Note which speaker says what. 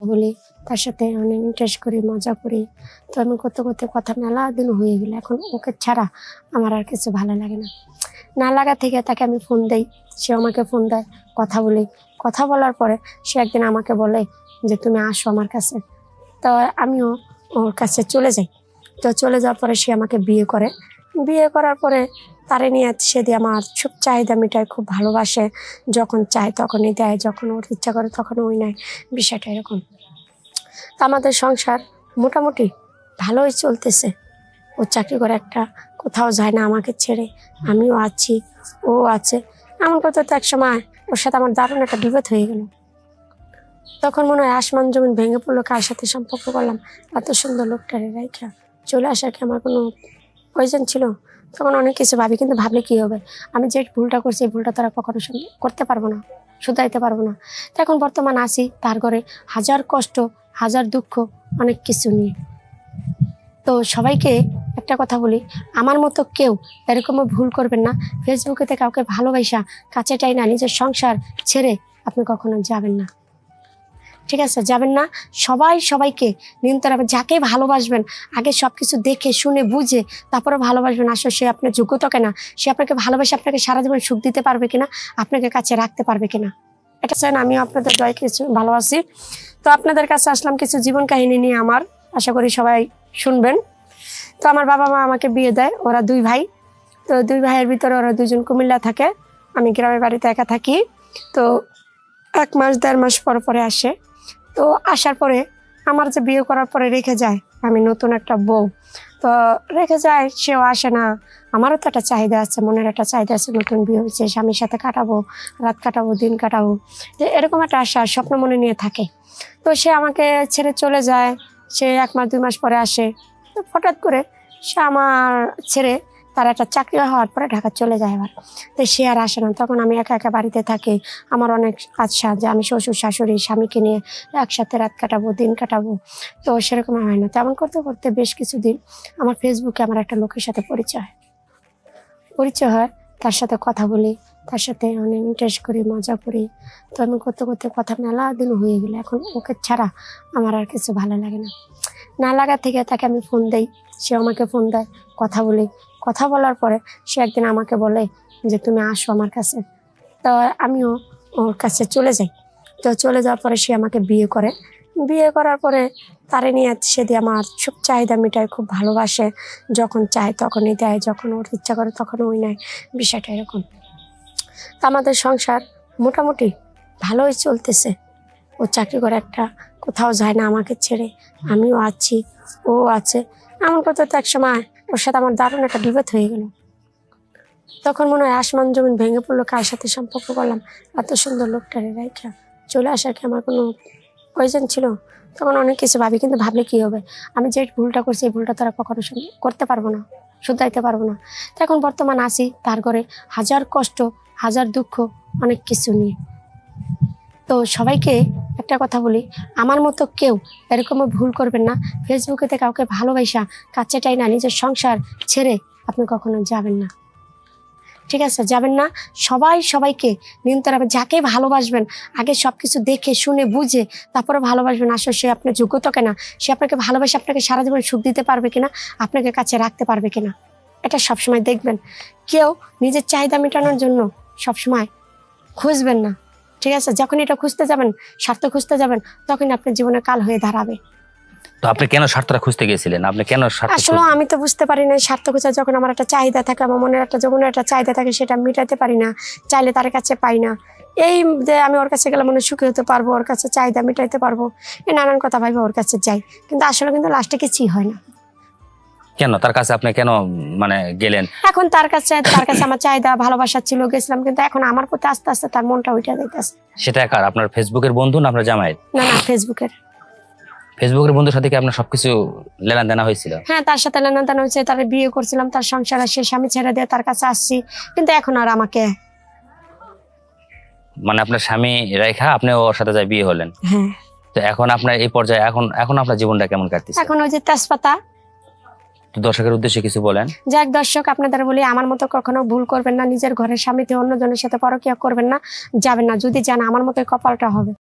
Speaker 1: বলি তার সাথে অনেক ইন্টারেস্ট করি মজা করি তো আমি করতে করতে কথা মেলা দিন হয়ে গেল। এখন ওকে ছাড়া আমার আর কিছু ভালো লাগে না। না লাগা থেকে তাকে আমি ফোন দেই। সে আমাকে ফোন দেয় কথা বলি। কথা বলার পরে সে একদিন আমাকে বলে যে, তুমি আসো আমার কাছে। তো আমিও ওর কাছে চলে যাই। তো চলে যাওয়ার পরে সে আমাকে বিয়ে করে। বিয়ে করার পরে তারে নিয়ে সে দিয়ে আমার সব চাহিদা মেটায়, খুব ভালোবাসে। যখন চায় তখনই দেয়, যখন ওর ইচ্ছা করে তখন ওই নেয়। বিষয়টা এরকম। তা আমাদের সংসার মোটামুটি ভালোই চলতেছে। ও চাকরি করে একটা কোথাও যায় না আমাকে ছেড়ে। আমিও আছি, ও আছে। এমন করতে তো এক সময় ওর সাথে আমার দারুণ একটা বিপদ হয়ে গেল। তখন মনে হয় আসমান জমিন ভেঙে পড়ল, কার সাথে সম্পর্ক করলাম? এত সুন্দর লোকটারে রাইখা। চলে আসার কি আমার কোনো প্রয়োজন ছিল, তখন অনেক কিছু ভাবি, কিন্তু ভাবলে কি হবে? আমি যে ভুলটা করছি, এই ভুলটা তারা কখনো করতে পারব না শুধরাইতে পারব না। তো এখন বর্তমান আসি তার ঘরে, হাজার কষ্ট, হাজার দুঃখ, অনেক কিছু নিয়ে। তো সবাইকে একটা কথা বলি, আমার মতো কেউ এরকমও ভুল করবেন না। ফেসবুকেতে কাউকে ভালোবাসা, কাছে টাই না নিজের সংসার ছেড়ে আপনি কখনো যাবেন না। ঠিক আছে, যাবেন না। সবাই সবাইকে নিয়ন্ত্রণ রাখবেন। যাকে ভালোবাসবেন, আগে সব কিছু দেখে, শুনে, বুঝে, তারপরে ভালোবাসবেন। আসলে সে আপনার যোগ্যতা কেনা, সে আপনাকে ভালোবাসে আপনাকে সারা জীবন সুখ দিতে পারবে কিনা, আপনাকে কাছে রাখতে পারবে কিনা। এটা চান, আমিও আপনাদের দয় কিছু ভালোবাসি তো আপনাদের কাছে আসলাম কিছু জীবন কাহিনী নিয়ে আমার। আশা করি সবাই শুনবেন। তো আমার বাবা মা আমাকে বিয়ে দেয়, ওরা দুই ভাই। তো দুই ভাইয়ের ভিতরে ওরা দুজন কুমিল্লা থাকে, আমি গ্রামের বাড়িতে একা থাকি। তো এক মাস, দেড় মাস পর পরে আসে। তো আসার পরে আমার যে বিয়ে করার পরে রেখে যায়, আমি নতুন একটা বউ। তো রেখে যায়, সেও আসে না। আমারও তো একটা চাহিদা আছে, মনের একটা চাহিদা আছে, নতুন বিয়ে হয়েছে, স্বামীর সাথে কাটাবো, রাত কাটাবো, দিন কাটাবো। এরকম একটা আশা, স্বপ্ন মনে নিয়ে থাকে। তো সে আমাকে ছেড়ে চলে যায়, সে এক মাস, দুই মাস পরে আসে। তো হঠাৎ করে সে আমার ছেড়ে তার একটা চাকরি হওয়ার পরে ঢাকা চলে যায় আবার তো সে আর আসে না। তখন আমি একা একা বাড়িতে থাকি। আমার অনেক আচ্ছা যে আমি শ্বশুর, শাশুড়ি, স্বামীকে নিয়ে একসাথে রাত কাটাবো, দিন কাটাবো। তো সেরকম হয় না। তেমন করতে করতে বেশ কিছুদিন আমার ফেসবুকে আমার একটা লোকের সাথে পরিচয় পরিচয় হয়, তার সাথে কথা বলি, তার সাথে অনেক ইন্টারেস্ট করি, মজা করি। তো আমি করতে করতে কথা মেলা দিন হয়ে গেল। এখন ওকে ছাড়া আমার আর কিছু ভালো লাগে না। না লাগা থেকে তাকে আমি ফোন দেই। সে আমাকে ফোন দেয়, কথা বলি। কথা বলার পরে সে একদিন আমাকে বলে যে, তুমি আসো আমার কাছে। তো আমিও ওর কাছে চলে যাই। তো চলে যাওয়ার পরে সে আমাকে বিয়ে করে। বিয়ে করার পরে তারে নিয়ে সে দিয়ে আমার সব চাহিদা মেটায়, খুব ভালোবাসে। যখন চায় তখনই দেয়, যখন ওর ইচ্ছা করে তখন ওই নেয়। বিষয়টা এরকম। তো আমাদের সংসার মোটামুটি ভালোই চলতেছে। ও চাকরি করে একটা কোথাও যায় না আমাকে ছেড়ে। আমিও আছি, ও আছে। এমন করতে তো এক সময় ওর সাথে আমার দারুণ একটা বিপদ হয়ে গেল। তখন মনে হয় আসমান জমিন ভেঙে পড়ল কার সাথে সম্পর্ক করলাম। এত সুন্দর লোকটারে রাইখা চলে আসার কি আমার কোনো প্রয়োজন ছিল? তখন অনেক কিছু ভাবি, কিন্তু ভাবলে কি হবে? আমি যে ভুলটা করছি, এই ভুলটা তারা কখনো করতে পারব না, শুধরাইতে পারব না। তো এখন বর্তমান আসি তার ঘরে, হাজার কষ্ট, হাজার দুঃখ, অনেক কিছু নিয়ে। তো সবাইকে একটা কথা বলি, আমার মতো কেউ এরকমও ভুল করবেন না। ফেসবুকেতে কাউকে ভালোবাসা কাছে টাই না, নিজের সংসার ছেড়ে আপনি কখনো যাবেন না। ঠিক আছে, যাবেন না। সবাই সবাইকে নিয়ন্ত্রণ যাকে ভালোবাসবেন, আগে সব কিছু দেখে, শুনে, বুঝে তারপরে ভালোবাসবেন। আসলে সে আপনার যোগ্যতা কেনা, সে আপনাকে ভালোবাসে আপনাকে সারা জীবন সুখ দিতে পারবে কিনা, আপনাকে কাছে রাখতে পারবে কিনা, এটা সবসময় দেখবেন। কেউ নিজের চাহিদা মেটানোর জন্য সবসময় খুঁজবেন না। ঠিক আছে? যখন এটা খুঁজতে যাবেন স্বার্থ খুঁজতে যাবেন তখন আপনার জীবনে কাল হয়ে দাঁড়াবে।
Speaker 2: তো আপনি কেন স্বার্থটা খুঁজতে গিয়েছিলেন আপনি কেন
Speaker 1: আসলে আমি তো বুঝতে পারি না স্বার্থ খোঁজা যখন আমার একটা চাহিদা থাকে আমার মনের একটা যখন একটা চাহিদা থাকে সেটা মেটাতে পারি না চাইলে তার কাছে পাই না। এই যে আমি ওর কাছে গেলে মনে সুখী হতে পারব ওর কাছে চাহিদা মেটাইতে পারব এই নানান কথা ভাইবে ওর কাছে যাই। কিন্তু আসলে কিন্তু লাস্টে কিছুই হয় না।
Speaker 2: কেন? তার কাছে আপনি কেন মানে গেলেন?
Speaker 1: এখন তার কাছে তার কাছে আমার চাহিদা ভালোবাসা ছিল গেছিলাম কিন্তু এখন আমার প্রতি আস্তে আস্তে তার মনটা উঠে যাইতেছে।
Speaker 2: সেটা কার? আপনার ফেসবুকের বন্ধু না আপনার জামাই
Speaker 1: না না ফেসবুকের।
Speaker 2: ফেসবুকের বন্ধুর সাথে কি আপনার সবকিছু লেনা দেনা হয়েছিল?
Speaker 1: হ্যাঁ তার সাথে লেনদেন হয়েছে তার বিয়ে করছিলাম তার সংসার সে স্বামী ছেড়ে দিয়ে তার কাছে আসছি কিন্তু এখন আর আমাকে
Speaker 2: মানে আপনার স্বামী রেখা আপনি ওর সাথে যাই বিয়ে হলেন।
Speaker 1: হ্যাঁ।
Speaker 2: তো এখন আপনার এই পর্যায়ে এখন এখন আপনার জীবনটা কেমন কাটতেছে?
Speaker 1: এখন ওই যে তেজপাতা
Speaker 2: দর্শকের উদ্দেশ্যে কিছু বলেন।
Speaker 1: যাক দর্শক, আপনাদের বলি, আমার মতো কখনো ভুল করবেন না। নিজের ঘরের স্বামীতে অন্যজনের সাথে পরকিয়া করবেন না, যাবেন না। যদি যান, আমার মতো কপালটা হবে।